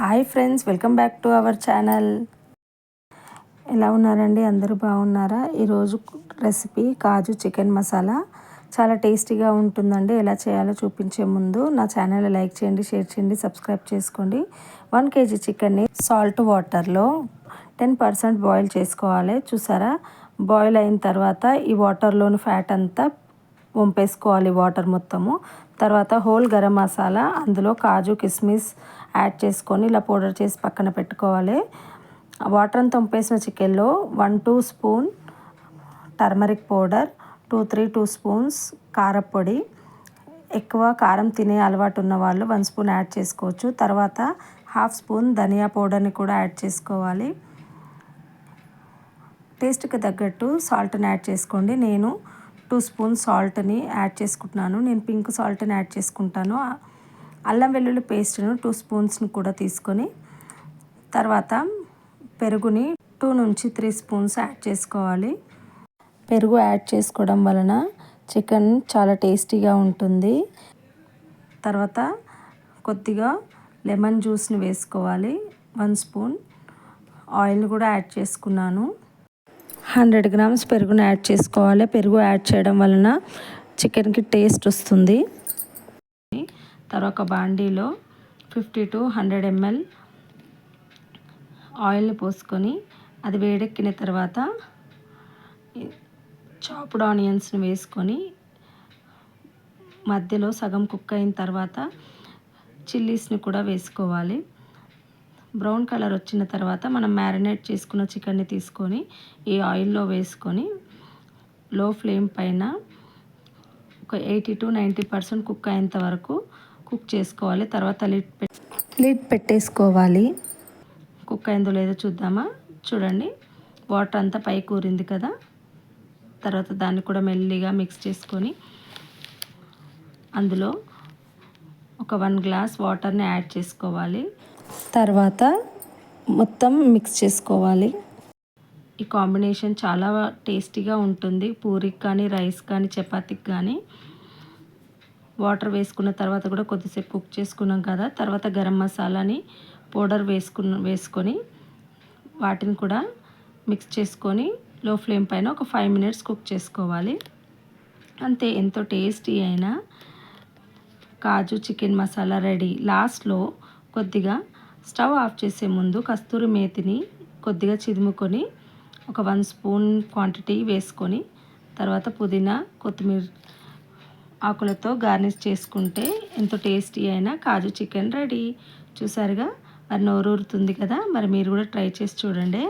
Hi friends welcome back to our channel. ఎలా ఉన్నారండి? అందరూ బాగున్నారా? ఈరోజు రెసిపీ కాజు చికెన్ మసాలా. చాలా టేస్టీగా ఉంటుందండి. ఎలా చేయాలో చూపించే ముందు నా ఛానల్ లైక్ చేయండి షేర్ చేయండి సబ్స్క్రైబ్ చేసుకోండి. వన్ కేజీ చికెన్ని సాల్ట్ వాటర్లో టెన్ పర్సెంట్ బాయిల్ చేసుకోవాలి. చూసారా? బాయిల్ అయిన తర్వాత ఈ వాటర్లోని ఫ్యాట్ అంతా వంపేసుకోవాలి వాటర్ మొత్తము. తర్వాత హోల్ గరం మసాలా అందులో కాజు కిస్మిస్ యాడ్ చేసుకొని ఇలా పౌడర్ చేసి పక్కన పెట్టుకోవాలి. వాటర్ అంతా వంపేసిన చికెన్లో one two spoon turmeric powder two three two spoons కారపొడి. ఎక్కువ కారం తినే అలవాటు ఉన్న వాళ్ళు వన్ స్పూన్ యాడ్ చేసుకోవచ్చు. తర్వాత హాఫ్ స్పూన్ ధనియా పౌడర్ని కూడా యాడ్ చేసుకోవాలి. టేస్ట్కి తగ్గట్టు సాల్ట్ని యాడ్ చేసుకోండి. నేను టూ స్పూన్స్ సాల్ట్ని యాడ్ చేసుకుంటున్నాను. నేను పింక్ సాల్ట్ని యాడ్ చేసుకుంటాను. అల్లం వెల్లుల్లి పేస్ట్ను టూ స్పూన్స్ని కూడా తీసుకొని తర్వాత పెరుగుని టూ నుంచి త్రీ స్పూన్స్ యాడ్ చేసుకోవాలి. పెరుగు యాడ్ చేసుకోవడం వలన చికెన్ చాలా టేస్టీగా ఉంటుంది. తర్వాత కొద్దిగా లెమన్ జ్యూస్ని వేసుకోవాలి. వన్ స్పూన్ ఆయిల్ని కూడా యాడ్ చేసుకున్నాను. హండ్రెడ్ గ్రామ్స్ పెరుగును యాడ్ చేసుకోవాలి. పెరుగు యాడ్ చేయడం వలన చికెన్కి టేస్ట్ వస్తుంది. తర్వాత బాండీలో ఫిఫ్టీ టు హండ్రెడ్ ఎంఎల్ ఆయిల్ని పోసుకొని అది వేడెక్కిన తర్వాత చాప్డ్ ఆనియన్స్ని వేసుకొని మధ్యలో సగం కుక్ అయిన తర్వాత చిల్లీస్ని కూడా వేసుకోవాలి. బ్రౌన్ కలర్ వచ్చిన తర్వాత మనం మ్యారినేట్ చేసుకున్న చికెన్ని తీసుకొని ఈ ఆయిల్లో వేసుకొని లో ఫ్లేమ్ పైన ఒక eighty to ninety percent cook అయ్యేంత వరకు కుక్ చేసుకోవాలి. తర్వాత లిడ్ లిడ్ పెట్టేసుకోవాలి. కుక్ అయిందో లేదో చూద్దామా? చూడండి. వాటర్ అంతా పై కూరింది కదా. తర్వాత దాన్ని కూడా మెల్లిగా మిక్స్ చేసుకొని అందులో ఒక వన్ గ్లాస్ వాటర్ని యాడ్ చేసుకోవాలి. తర్వాత మొత్తం మిక్స్ చేసుకోవాలి. ఈ కాంబినేషన్ చాలా టేస్టీగా ఉంటుంది. పూరికి కానీ రైస్ కానీ చపాతీకి కానీ. వాటర్ వేసుకున్న తర్వాత కూడా కొద్దిసేపు కుక్ చేసుకున్నాం కదా. తర్వాత గరం మసాలాని పౌడర్ వేసుకున్న వేసుకొని వాటిని కూడా మిక్స్ చేసుకొని లో ఫ్లేమ్ పైన ఒక ఫైవ్ మినిట్స్ కుక్ చేసుకోవాలి. అంతే ఎంతో టేస్టీ అయినా కాజు చికెన్ మసాలా రెడీ లాస్ట్లో కొద్దిగా స్టవ్ ఆఫ్ చేసే ముందు కస్తూరి మేతిని కొద్దిగా చిదుముకొని ఒక వన్ స్పూన్ క్వాంటిటీ వేసుకొని తర్వాత పుదీనా కొత్తిమీర ఆకులతో గార్నిష్ చేసుకుంటే ఎంతో టేస్టీ అయినా కాజు చికెన్ రెడీ. చూసారుగా? మరి నోరూరుతుంది కదా? మరి మీరు కూడా ట్రై చేసి చూడండి.